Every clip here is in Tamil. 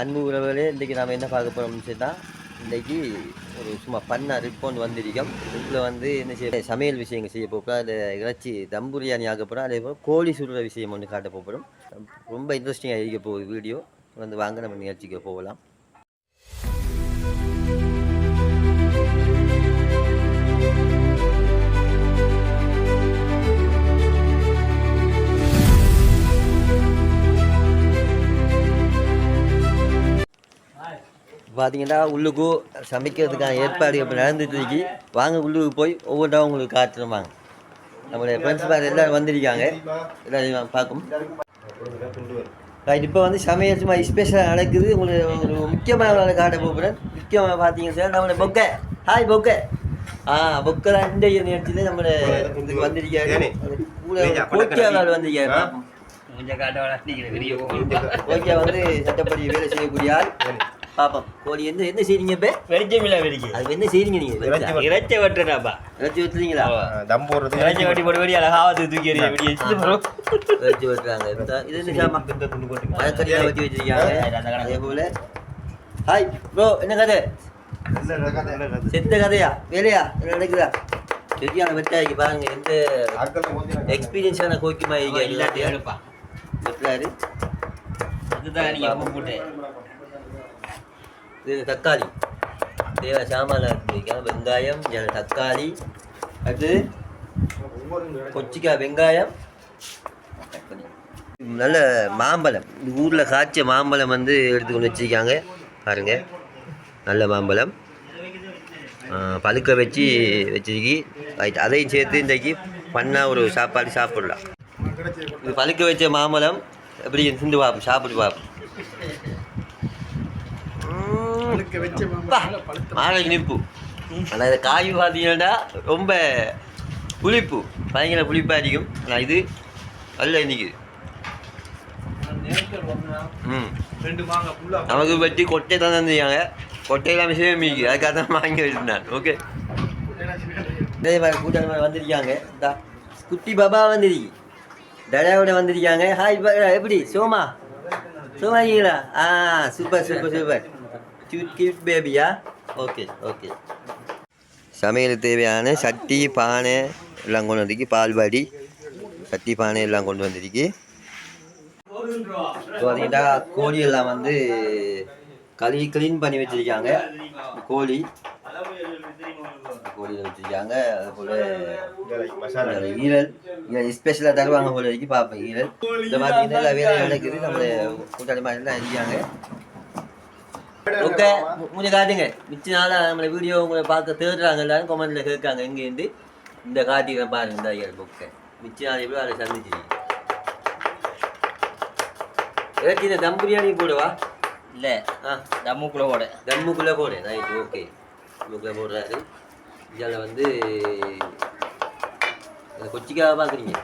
அன்பு உறவுகளே இன்றைக்கி நாம் என்ன பார்க்க போகிறோம்னு சொன்னால் இன்றைக்கி ஒரு சும்மா பண்ண ரிப்போன் வந்திருக்கோம். இதில் வந்து என்ன செய்ய சமையல் விஷயங்கள் செய்ய போகிறோம் அதில் இறைச்சி தம் பிரியாணி ஆக போகிறோம் அதே போல் கோழி சுடுற விஷயம் ஒன்று காட்ட போகிறோம் ரொம்ப இன்ட்ரெஸ்டிங்காக இருக்க போகுது வீடியோ வந்து வாங்க நம்ம நிகழ்ச்சிக்கு போகலாம். பார்த்தீங்கன்னா உள்ளுக்கு சமைக்கிறதுக்கான ஏற்பாடு இப்போ நடந்துட்டு வாங்க உள்ளுக்கு போய் ஒவ்வொன்றா உங்களுக்கு காட்டுறோம் வாங்க நம்மளுடைய பிரின்சிபால் எல்லாரும் வந்திருக்காங்க. எல்லாரையும் பார்க்கும். ரைட் இப்போ வந்து சமையல் சும்மா ஸ்பெஷலாக நடக்குது. உங்களுக்கு ஒரு முக்கியமான காட்ட போகிறேன் முக்கியமாக பார்த்தீங்க சார் நம்மளோட பொக்கை. ஹாய் பொக்கை. ஆ பொக்கை தான் இந்த நேரத்தில் நம்மளோட இதுக்கு வந்திருக்காரு. கூட கோக்கியாவில் வந்திருக்காரு. கொஞ்சம் காட்ட வளர்த்திக்கிற பெரிய கோக்கியா வந்து சட்டப்படி வேலை செய்யக்கூடிய ஆள். பாப்போம். கோழி என்ன என்ன செய்றீங்க இப்போ? வெடிச்சமில்ல வெடிக்கு. அது என்ன செய்றீங்க நீங்க? இறைச்ச வெட்டுறாப்பா இறைச்சி வச்சுறீங்களா தம் போடுறது இறைச்ச வெட்டி போட்டு வெடி அழகாவது தூக்கி எறிய வெடி இறைச்சி வெட்டுறாங்க. இந்த- இது என்ன சாமா? மரக்கறியாக வச்சு வச்சிருக்காங்க. அதே போல. ஹாய் ப்ரோ என்ன கதை? செத்த கதையா? வேலையா? என்ன நடக்குதா? சரியான வெட்டாய்க்கு பாருங்க எந்த எக்ஸ்பீரியன்ஸான கோக்கிமா இல்லாட்டி எடுப்பா வெட்டுறாரு. அதுதான் நீங்க உப்பு போட்டு இது தக்காளி. தேவை சாமான் வச்சிருக்கேன் வெங்காயம் தக்காளி. அடுத்து கொச்சிக்காய் வெங்காயம். நல்ல மாம்பழம். இந்த ஊரில் காய்ச்ச மாம்பழம் வந்து எடுத்து கொண்டு பாருங்கள் நல்ல மாம்பழம். பழுக்க வச்சு வச்சிருக்கி. ரைட். அதையும் சேர்த்து இன்றைக்கு பண்ணால் ஒரு சாப்பாடு சாப்பிடலாம். இது பழுக்க வச்ச மாம்பழம். எப்படி சிந்து பார்ப்போம். சாப்பிட்டு பார்ப்போம். மாலை இனிப்பு. ஆனால் இந்த காய் பார்த்தீங்கன்னா ரொம்ப புளிப்பு. பயங்கர புளிப்பாக இருக்கும். ஆனால் இது நல்ல ம். நமக்கு பற்றி கொட்டை தான் தந்துருக்காங்க. கொட்டையெல்லாம் விஷயம் மீக்கு அதுக்காக தான் வாங்கி வச்சுருந்தேன் ஓகே இதே மாதிரி கூட்டம் வந்திருக்காங்க. இந்தா குட்டி பாபா வந்திருக்கு. டடாவோட வந்திருக்காங்க. ஹாய் எப்படி? சோமா? சோமா இருக்கீங்களா? ஆ super super super. Cute cute பேபியா okay okay சமையல் தேவையான சட்டி பானை எல்லாம் கொண்டு வந்திருக்கு. பால்வாடி சட்டி பானை எல்லாம் கொண்டு வந்திருக்கு. பார்த்தீங்கன்னா கோழி எல்லாம் வந்து கழுவி க்ளீன் பண்ணி வச்சிருக்காங்க. கோழி. கோழி வச்சிருக்காங்க. அது போல ஈரல் ஈரல் ஸ்பெஷலாக தருவாங்க போல இருக்கு. பார்ப்பேன் ஈரல். இந்த பார்த்தீங்கன்னா எல்லாம் வேலை நடக்குது. நம்ம கூட்டாளி மாதிரி எல்லாம் இருக்காங்க ஓகே முடிஞ்ச காட்டுங்க. மிச்ச நாளாக நம்மளை வீடியோ உங்களை பார்க்க தேடுறாங்க எல்லாரும் கமெண்ட்ல கேட்காங்க எங்கேருந்து இந்த காட்டிக்கிறேன் பாருங்க இந்த ஐயர் புக்கை மிச்ச நாள் எப்படி அதை சந்திச்சிருக்கீங்க? ஏதாச்சும் இந்த தம் பிரியாணி போடுவா? இல்ல ஆ. தம்முக்குள்ள போட. தம்முக்குள்ளே போடு. ரைட் ஓகே தம்முக்குள்ளே போடுறாரு. இதில் வந்து இந்த கொச்சிக்காவை பார்க்குறீங்க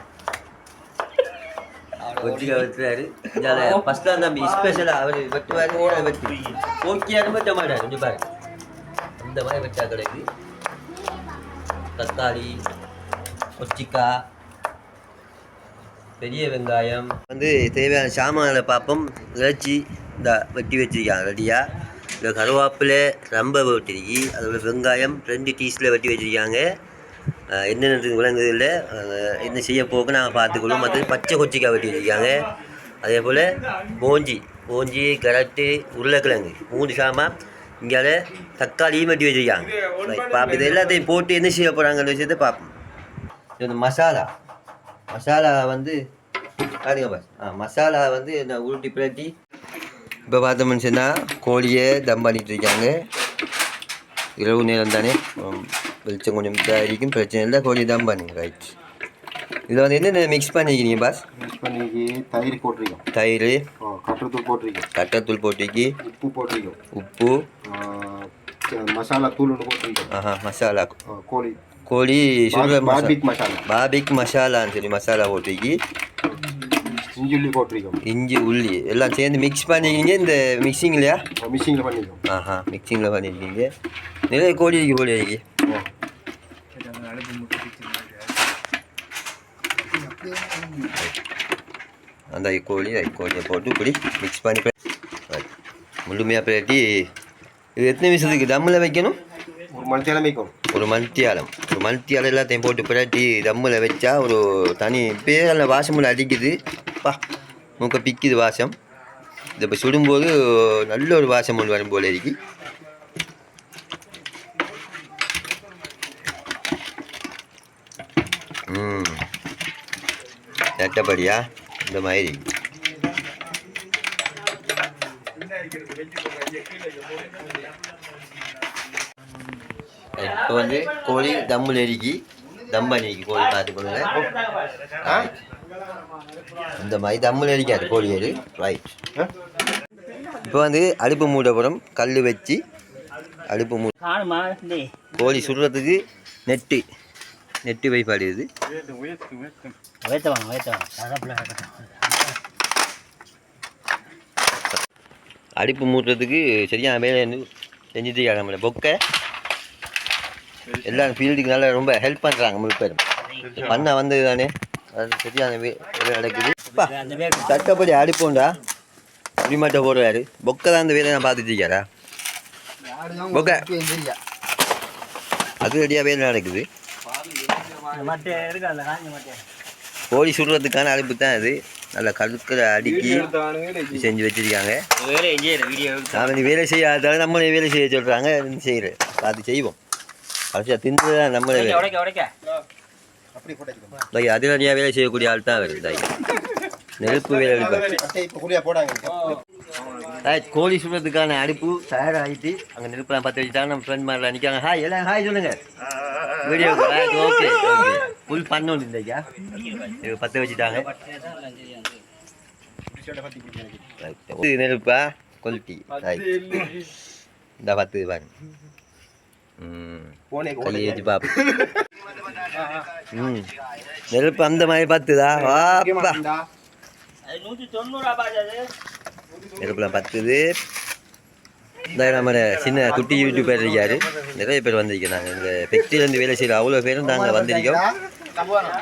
கொச்சிக்காய் வெட்டுறாரு ஃபஸ்ட் தான் தம்பி ஸ்பெஷலாக அவர் வெட்டுவார் ஓட வெட்டு. ஓகேன்னு வெட்ட மாட்டார் கொஞ்சம் பாரு. இந்த மாதிரி வெட்டா கிடக்கு தக்காளி கொச்சிக்காய் பெரிய வெங்காயம். வந்து தேவையான சாமான்களை பார்ப்போம். இறைச்சி இந்த வெட்டி வச்சிருக்காங்க ரெடியாக இந்த கருவேப்பிலை ரொம்ப வெட்டிருக்கி அதோட வெங்காயம் ரெண்டு டீஸில் வெட்டி வச்சிருக்காங்க. என்னென்ன விலங்குகளில் இல்லை என்ன செய்ய போக்கு நாங்கள் பார்த்துக்கொள்வோம் மற்றது பச்சை கொச்சிக்காய் வெட்டி வச்சுருக்காங்க. அதே போல் போஞ்சி போஞ்சி கரட்டு உருளைக்கிழங்கு மூணு சாமான் இங்கே தக்காளியும் வெட்டி வச்சுருக்காங்க. பார்ப்போம் இது எல்லாத்தையும் போட்டு என்ன செய்ய போகிறாங்கன்னு விஷயத்தை பார்ப்போம் இது வந்து மசாலா. மசாலா வந்து பாருங்க பாஸ் ஆ மசாலா வந்து நான் உருட்டி பிரட்டி இப்போ பார்த்தோம்னு சொன்னால் கோழியை தம் பண்ணிட்டு இருக்காங்க. இரவு நேரம் தானே வெளிச்சம் கொஞ்சம் இதாக இருக்கும் பிரச்சனை இல்லை கோழி தம் பண்ணுங்க ரைட் இதில் வந்து என்னென்ன மிக்ஸ் பண்ணிக்கிறீங்க பாஸ் மிக்ஸ் பண்ணி தயிர் போட்டிருக்கோம் தயிர் கட்டத்தூள் போட்டிருக்கோம் கட்டத்தூள் போட்டிக்கு உப்பு போட்டிருக்கோம் உப்பு மசாலா தூள் ஒன்று போட்டிருக்கோம் ஆஹா மசாலா கோழி கோழி மசாலா பார்பிக் மசாலா பாபிக் மசாலான்னு சொல்லி மசாலா போட்டிக்கு இஞ்சுள்ளி போட்டிருக்கோம் இஞ்சி உள்ளி எல்லாம் சேர்ந்து மிக்ஸ் பண்ணிக்கிங்க இந்த மிக்சிங்லையா மிக்சிங்கில் பண்ணிருக்கோம் ஆஹா மிக்சிங்கில் பண்ணியிருக்கீங்க நிறைய கோழி இருக்கு கோழி இருக்கு அந்த கோழி கோழியை போட்டு இப்படி மிக்ஸ் பண்ணி முழுமையாக பிரட்டி இது எத்தனை நிமிஷத்துக்கு தம்மில் வைக்கணும்? ஒரு மணி நேரம் வைக்கும் ஒரு மல்டியாலம் ஒரு மல்டியாலம் எல்லாத்தையும் போட்டு பிரட்டி தம்மில் வச்சா ஒரு தனி பேரில் வாசமுள்ள அடிக்குது. பா மூக்க பிக்குது வாசம். இதை இப்போ சுடும்போது நல்ல ஒரு வாசம் ஒன்று வரும் போல இருக்கு. சட்டப்படியா இந்த மாதிரி. இப்போ வந்து கோழி தம்மில் எரிக்கி தம் பண்ணிக்கி கோழி பார்த்துக்கொள்ளுங்க ஆ? இந்த மாதிரி தம்மில் எரிக்காது கோழி அது. ரைட் இப்போ வந்து அடுப்பு மூடப்புறம் கல் வச்சு அடுப்பு மூ கோழி சுடுறதுக்கு நெட்டு. நெட்டு வைப்பாடு இது. வேத்த வாங்க கரப்பில் அடுப்பு மூட்டுறதுக்கு சரியான வேலை வந்து செஞ்சுட்டு இருக்காங்க பொக்கை. எல்லாரும் ஃபீல்டுக்கு நல்லா ரொம்ப ஹெல்ப் பண்ணுறாங்க முழு பேரும். பண்ண வந்தது தானே? அது சரியான வேலை நடக்குது. சட்டப்படி அடுப்புண்டா? இப்படிமாட்ட போடுறாரு. பொக்கை தான் அந்த வேலையை நான் பார்த்துட்டு இருக்காரா? பொக்கை. அது ரெடியாக வேலை நடக்குது. கோழி சுடுறதுக்கான அடுப்பு தான் அது. நல்லா கழுக்கிற அடுக்கி செஞ்சு வச்சிருக்காங்க. நீ வேலை செய்யாதால நம்மளே வேலை செய்ய சொல்கிறாங்க செய்கிறேன் பார்த்து செய்வோம். கடைசியாக தின்னு நம்மளே வேலை. அதிரடியாக வேலை செய்யக்கூடிய ஆள் தான் வருது தாய் நெருப்பு வேலை எடுப்பார். கோழி சுடுறதுக்கான அடுப்பு தயாராகிட்டு அங்கே நெருப்பெல்லாம் பற்ற வச்சுட்டாங்க நம்ம ஃப்ரெண்ட் மாதிரிலாம் நிற்காங்க ஹாய் எல்லாம் ஹாய் சொல்லுங்க. வீடியோ ஓகே ஓகே ஃபுல் இல்லையா இது பற்ற வச்சுட்டாங்க நெருப்பா கொல்ட்டி இந்த பத்து ம் நெருப்பு அந்த மாதிரி வாப்பா அது நெருப்புலாம் பத்துது இந்த நம்ம சின்ன குட்டி யூடியூபர் இருக்கார். நிறைய பேர் வந்திருக்கிறாங்க. இந்த ஃபெக்ட்ரிலேருந்து வேலை செய்கிற அவ்வளோ பேரும் நாங்கள் வந்திருக்கோம்.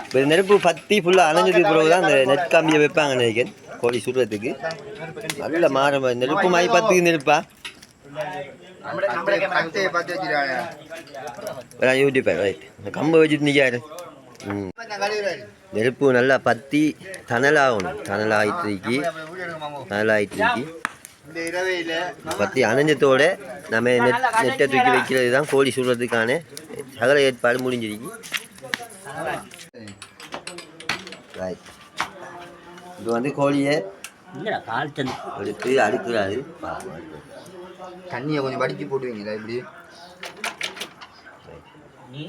இப்போ நெருப்பு பத்தி ஃபுல்லாக அணைஞ்சதுக்கு பிறகு தான் அந்த நெட் கம்பியை வைப்பாங்க நினைக்கிறேன். கோழி சுடுறதுக்கு. நல்ல மாற நெருப்பு மாதிரி பத்துக்கு நெருப்பா. வேணா யூடியூபர் ரைட் கம்பை வச்சுட்டு நிற்காரு ம். நெருப்பு நல்லா பத்தி தணலாகணும். தணலாகிட்டு இருக்கி. தணலாகிட்டு இருக்கி. பத்தி அணைஞ்சத்தோட நம்ம நெட் நெட்டை தூக்கி வைக்கிறது தான் கோழி சுடுறதுக்கான சகல ஏற்பாடு முடிஞ்சிருக்கு. ரைட் இது வந்து கோழியை இல்லைடா கால் தந்து எடுத்து அடுக்கிறாரு. தண்ணியை கொஞ்சம் வடிச்சு போட்டுவீங்களா இப்படி? நீ?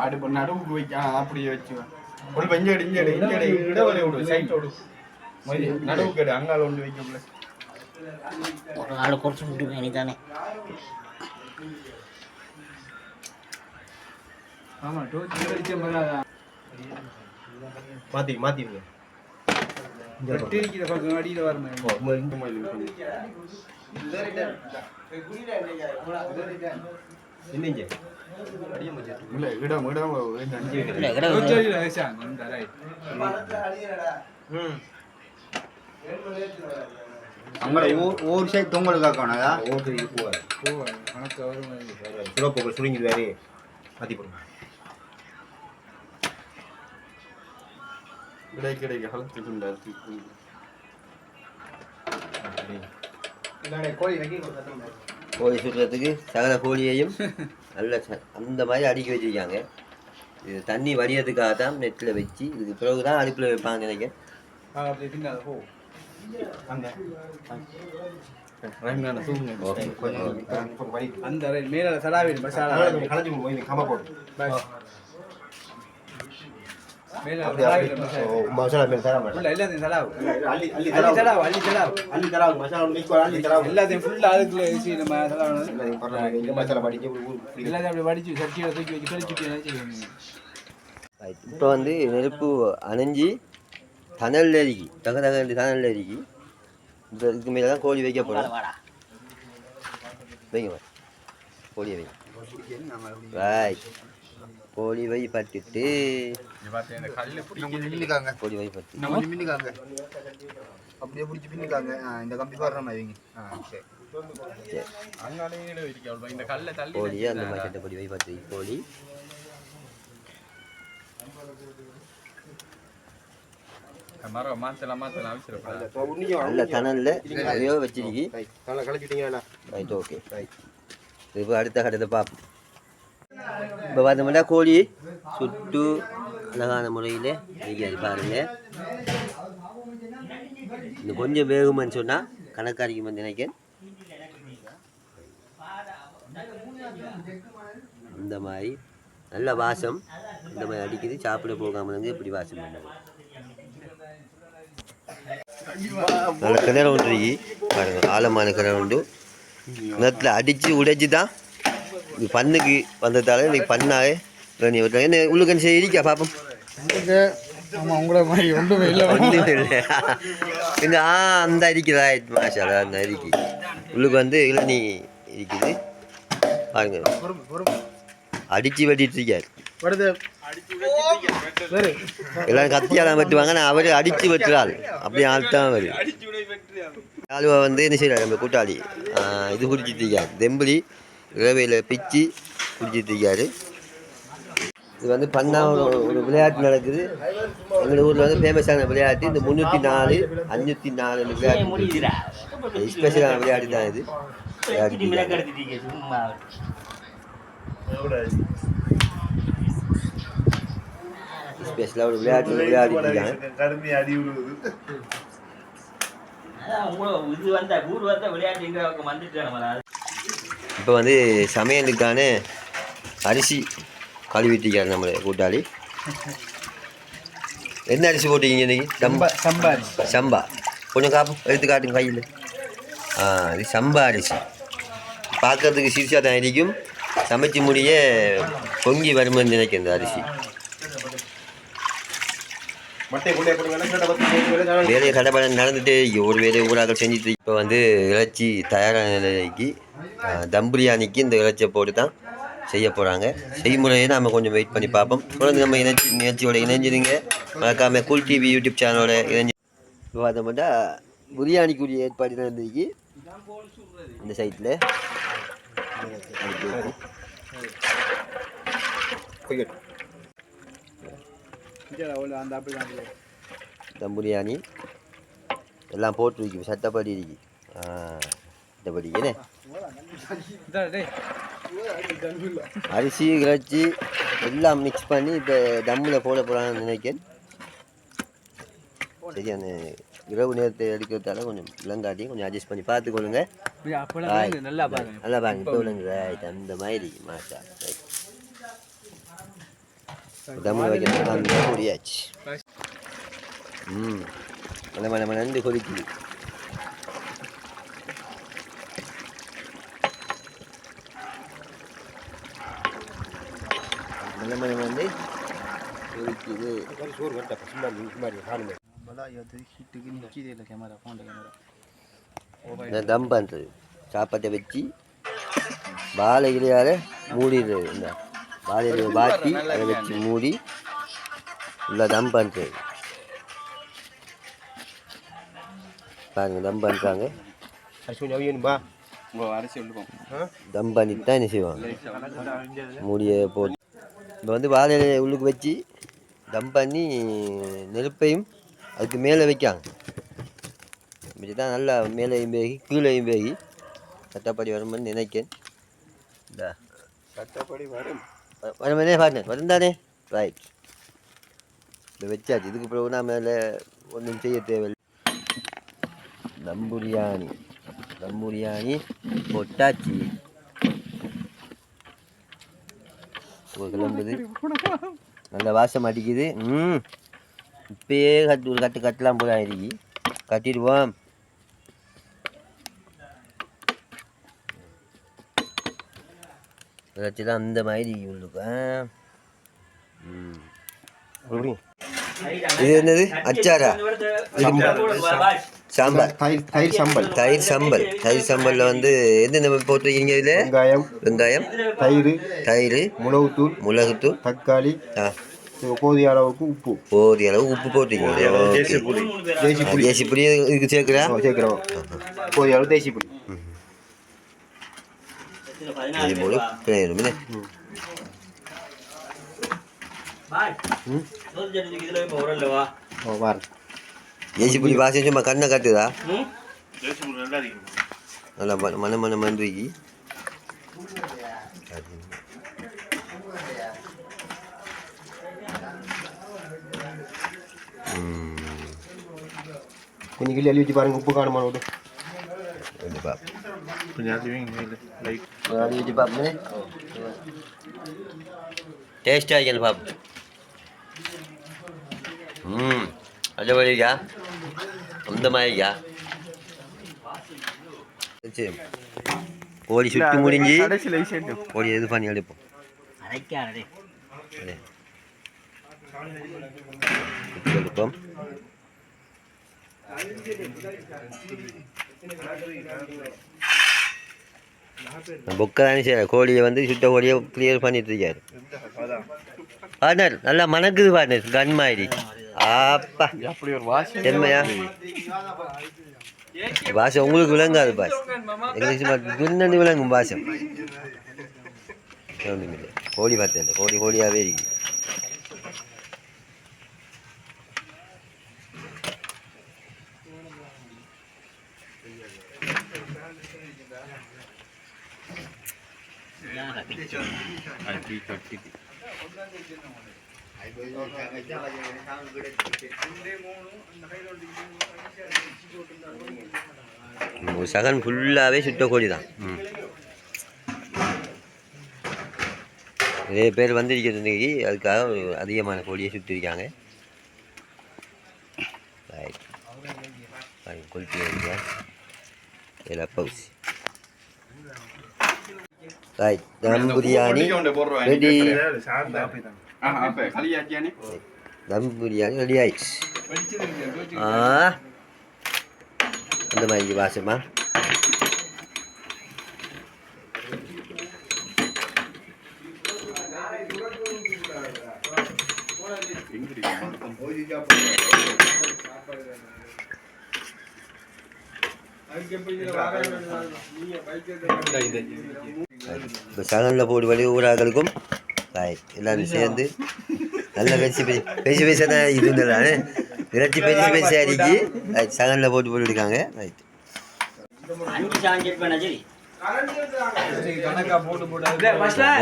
அடுப்பு நடுவுக்கு வைக்க ஆ, அப்படியே வச்சு ஒரு பஞ்சு அடி இஞ்சடி இஞ்சடி இடவரை விடு சைட் விடு நடுவுக்கு எடு அங்கால ஒன்று வைக்கல ஒரு நாள் குறைச்சி அடிச்ச மாதிரி மாத்தி வரணும். என்னங்க இல்லை இடம் இடம் இடம் ரைட் அங்கே ஒரு சைடு போவார் கணக்கு வரும். சுரப்போக்கு சுருங்கி வேறு மாத்தி போடுங்க. கிடை கிடைக்க கோழி சுடுறதுக்கு சகல கோழியையும் நல்ல ச- அந்த மாதிரி அடுக்கி வச்சிருக்காங்க. இது தண்ணி வடியறதுக்காக தான் நெட்டில் வச்சு இதுக்கு பிறகு தான் அடுப்பில் வைப்பாங்க நினைக்கிறேன். அப்படி பின்னால போ. அந்த ரங்கன தூங்க கொஞ்சம் அந்த மேல சடாவில் மசாலா கலஞ்சி போய் கம்ம போடு மேல அப்படி சடாவில் அப்படி மசாலா ஓ, மசாலா மேல தரா உள்ள எல்லாத்தையும் சடாவு. அள்ளி அள்ளி அள்ளி சடாவு. அள்ளி சடாவு. அள்ளி தரா மசாலா மிக்ஸ் அள்ளி தரா எல்லாத்தையும் ஃபுல்லா அதுக்குள்ள வச்சு நம்ம சடாவு எல்லாத்தையும் பரவாயில்ல. இந்த மசாலா படிச்சு எல்லாத்தையும் அப்படி வடிச்சு சட்டியில தூக்கி வச்சு கழிச்சுட்டு நினைச்சு இப்போ வந்து நெருப்பு அணைஞ்சி தணல் எரிக்கி தக தக தணல் எரிக்கி இந்த இதுக்கு மேலே தான் கோழி வைக்க போகிறோம் வாடா வைங்க வை. கோழியை வை ரைட் கோழி வை பட்டுட்டு கோழி வை பட்டு அப்படியே பிடிச்சி பின்னுக்காங்க ஆ, இந்த கம்பி பாடுற மாதிரி வைங்க ஆ சரி கோழியை அந்த மாதிரி சட்டப்படி வை பார்த்து கோழி மரம் மாத்தலாம் மாத்தலாம் அவசரப்படாது நல்ல தணலில் நிறைய வச்சிருக்கி. நல்லா கழிச்சிட்டீங்களா ரைட் ஓகே. இப்போ அடுத்த கட்டத்தை பார்ப்போம். இப்போ பார்த்தோம்னா கோழி சுட்டு அழகான முறையில் வைக்காது பாருங்க. இன்னும் கொஞ்சம் வேகுமான்னு சொன்னால் கணக்காரிக்கு வந்து நினைக்கிறேன் இந்த மாதிரி நல்ல வாசம் இந்த மாதிரி அடிக்குது சாப்பிட போகாமல் இருந்து இப்படி வாசம் பண்ணுது. நல்ல கிணறு ஒன்று இருக்கு. பாருங்க ஆழமான கிணறு உண்டு கிணத்துல அடித்து உடைச்சி தான் பண்ணுக்கு வந்ததால இன்னைக்கு பண்ணாவே வேணி விட்டாங்க என்ன உள்ளுக்கன் சரி இருக்கா பார்ப்போம் ஆமாம் உங்களை மாதிரி ஒன்றுமே இல்லை. ஒன்றும் இல்லை. இந்த ஆ அந்த அரிக்குதா மாஷா அந்த அரிக்கு உள்ளுக்கு வந்து இளநீ இருக்குது. பாருங்க. அடிச்சு வெட்டிட்டு இருக்காரு. வருது. எல்லாரும் கத்தியாலாம் வெட்டுவாங்க. நான் அவர் அடிச்சு வெட்டுறாள். அப்படி ஆள் தான் வருது ஆளுவா வந்து என்ன செய்யறாரு நம்ம கூட்டாளி. இது குடிச்சிட்டு இருக்காரு. தெம்பளி ரவையில் பிச்சு குடிச்சிட்டு இருக்காரு. இது வந்து பண்ணா ஒரு ஒரு விளையாட்டு நடக்குது. எங்கள் ஊரில் வந்து ஃபேமஸான விளையாட்டு. இந்த முந்நூற்றி நாலு அஞ்சூற்றி நாலு விளையாட்டு ஸ்பெஷலான விளையாட்டு தான் இது. விளையாட்டு ஸ்பெஷலாக ஒரு விளையாட்டு விளையாடிட்டு இருக்காங்க. இது வந்தா ஊர் வந்தா வந்துட்டு நம்ம இப்போ வந்து சமையலுக்கான அரிசி கழுவிட்டிருக்காரு நம்மளை கூட்டாளி. என்ன அரிசி போட்டீங்க இன்னைக்கு? சம்பா சம்பா சம்பா. கொஞ்சம் காப்பு எடுத்து காட்டுங்க கையில். ஆ இது சம்பா அரிசி. பார்க்கறதுக்கு சிரிச்சா தான் இருக்கும் சமைச்சு முடிய பொங்கி வருமென்னு நினைக்கிறேன் இந்த அரிசி மட்டை கொண்டே போடுங்க கேட்ட பத்து வேலையை கடப்பட நடந்துட்டு. ஒரு வேலையை ஊராக செஞ்சுட்டு இப்போ வந்து இறைச்சி தயாரான நிலைக்கு தம் பிரியாணிக்கு இந்த இறைச்சியை போட்டு தான் செய்ய போகிறாங்க செய்முறையை நம்ம கொஞ்சம் வெயிட் பண்ணி பார்ப்போம். தொடர்ந்து நம்ம இணைச்சி நிகழ்ச்சியோட இணைஞ்சிருங்க. மறக்காம கூல் டிவி யூடியூப் சேனலோட இணைஞ்சு இப்போ பார்த்தோம்னா பிரியாணிக்குரிய ஏற்பாடு நடந்திருக்கு இந்த சைட்டில் அப்படி தம் பிரியாணி எல்லாம் போட்டுருக்கு சட்டப்படி இருக்கு சட்டப்படி அரிசி இறைச்சி எல்லாம் மிக்ஸ் பண்ணி இப்போ தம்மில் போட போகிறான்னு நினைக்கிறேன் சரியான இரவு நேரத்தை எடுக்கிறதால கொஞ்சம் இளங்காட்டி கொஞ்சம் அட்ஜஸ்ட் பண்ணி பார்த்துக்கொள்ளுங்க. நல்லா பாருங்க நல்லா பாருங்க இப்போ விளங்கு ரைட் அந்த மாதிரி மாட்டா தம்மில் வைக்கிறது அந்த முடியாச்சு ம் நம்ம நம்ம நண்டு கொதிக்குது நல்ல மனம் வந்து கொதிக்குது சோறு கட்ட சும்மா கேமரா இந்த தம் பண்ணுறது சாப்பாட்டை வச்சு வாழை இலையால் மூடிடுறது இந்த வாழை இலையை வாட்டி அதை வச்சு மூடி உள்ள தம் பண்ணுறது பாருங்க தம் பண்ணுறாங்க தம் பண்ணிட்டு தான் என்ன செய்வாங்க? மூடியை போட்டு. இப்போ வந்து வாழை இலையை உள்ளுக்கு வச்சு தம் பண்ணி நெருப்பையும் அதுக்கு மேலே வைக்காங்க. இப்படி தான் நல்லா மேலேயும் பேகி கீழேயும் பேகி சட்டப்படி வரும்னு நினைக்கிறேன். இந்த. சட்டப்படி வரும். வர மாதிரி பாருங்க வரும் ரைட் இதை வச்சாச்சு இதுக்கு பிறகு நான் மேலே ஒன்றும் செய்ய தேவையில்லை தம் பிரியாணி தம் பிரியாணி பொட்டாச்சி ஒரு கிளம்புது நல்ல வாசம் அடிக்குது ம் இப்பயே கட்டு ஒரு கட்டு கட்டலாம் போல ஆயிருக்கு கட்டிடுவோம் வச்சு தான் அந்த மாதிரி உள்ளுக்கு ஆ. ம். மறுபடியும் இது என்னது? அச்சாரா? சாம்பார். தயிர் தயிர் சம்பல். தயிர் சம்பல். தயிர் சம்பலில் வந்து என்னென்ன போட்டிருக்கீங்க இதில்? வெங்காயம். வெங்காயம். தயிர். தயிர். மிளகுத்தூள். மிளகுத்தூள். தக்காளி. ஆ. போதிய அளவுக்கு உப்பு. போதிய அளவு உப்பு போட்டிருக்கீங்க. தேசி புளி தேசி புளி இதுக்கு சேர்க்குறா? சேர்க்கிறோம். போதிய அளவு தேசி புளி இதுல பதினாலு இது போல. பிணையணுமே. ஓ பாரு ஏசி புளி வாசம் சும்மா கண்ணை கட்டுதா? நல்லா மன மன மன மந்திரிக்கு கொஞ்சம் கிள்ளி அள்ளி வச்சு பாருங்க உப்பு காணுமா கொஞ்சம் லைட் அள்ளி வச்சு பார்ப்போமே டேஸ்டாக இருக்கேன் பாப்பு ம் அது வழியா அந்த மாதிரியா சரி கோழி சுற்றி முடிஞ்சு கடைசியில் விஷயம் கோழி இது பண்ணி எடுப்போம் அரைக்காதடே. அதே சுத்தி எடுப்போம் பொக்கானி கோழியை வந்து சுத்த கோழியை கிளியர் பண்ணிட்டு இருக்காரு. பார்ட்னர் நல்லா மணக்குது பார்ட்னர் கன் மாதிரி. ஆப்பா. அப்படி ஒரு வாசம் செம்மையா? பாஷை உங்களுக்கு விளங்காது பாஷ். எங்களுக்கு துண்ணு விளங்கும் பாஷம் ஒன்றுமில்லை கோழி பார்த்தேன். கோழி கோழியாகவே இருக்கு. சகன் ஃபுல்லாகவே சுட்ட தான். ம் நிறைய பேர் வந்திருக்கிறது இன்னைக்கு. அதுக்காக அதிகமான கோழியை சுற்றிருக்காங்க ரைட் பாருங்க, கொளுத்தி இதில் பவுஸ் ரைட் தம் பிரியாணி ரெடி ஆ, அப்ப களியாக்கியானே தம் பிரியாணி ரெடி ஆயிடுச்சு ஆ அந்த மாதிரி வாசமா இப்போ சகனில் போட்டு வழி ஊராக்களுக்கும் ரைட் எல்லாரும் சேர்ந்து நல்ல பெருசு பெரிய பெருசு பெருசாக தான் இது இருந்தாலே இறைச்சி பெருசு பெருசாக அடிக்கி ரைட். சகனில் போட்டு போட்டு இருக்காங்க ரைட்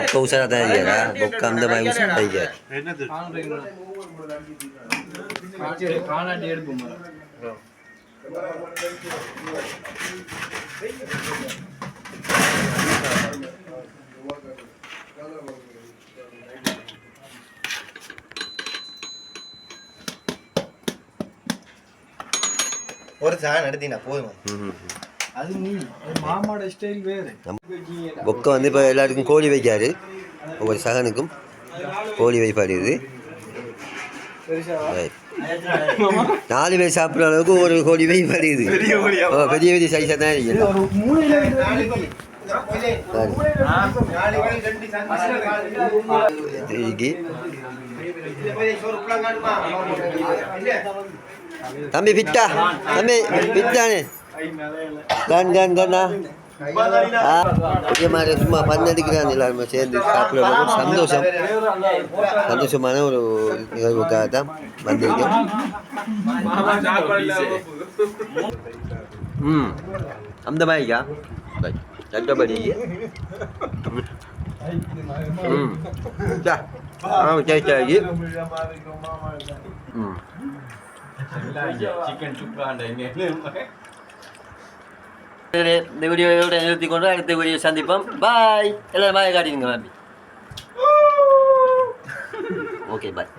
பொக்க உசாராக தான் இருக்காரா பொக்க அந்த மாதிரி ஒரு சாணம் எடுத்தீங்கன்னா போதுமா. ம் அது மாமாட ஸ்டைல் வேறு. பொக்க வந்து இப்போ எல்லாருக்கும் கோழி வைக்காரு. ஒவ்வொரு சகனுக்கும் கோழி வைப்பாடுது ரைட் நாலு பேர் சாப்பிட்ற அளவுக்கு ஒரு கோழி வைப்பாடுது ஓ பெரிய பெரிய சைஸாக தான் இருக்குது தம்பி பிட்டா தம்பி பிட்டானே கண் கண் கண்ணா. ஆ, இதே மாதிரி சும்மா பண்ணடிக்கிறான் எல்லாருமே சேர்ந்து. சாப்பிட சந்தோஷம். சந்தோஷமான ஒரு நிகழ்வுக்காக தான் வந்திருக்கேன். ம் அந்த மாதிரிக்கா சட்டப்படி ம் சரி சரி. ம். இந்த வீடியோவோட நிறுத்தி கொண்டு அடுத்த வீடியோ சந்திப்போம் பாய் எல்லாரும் பாய் காட்டிடுங்க ஓகே பாய்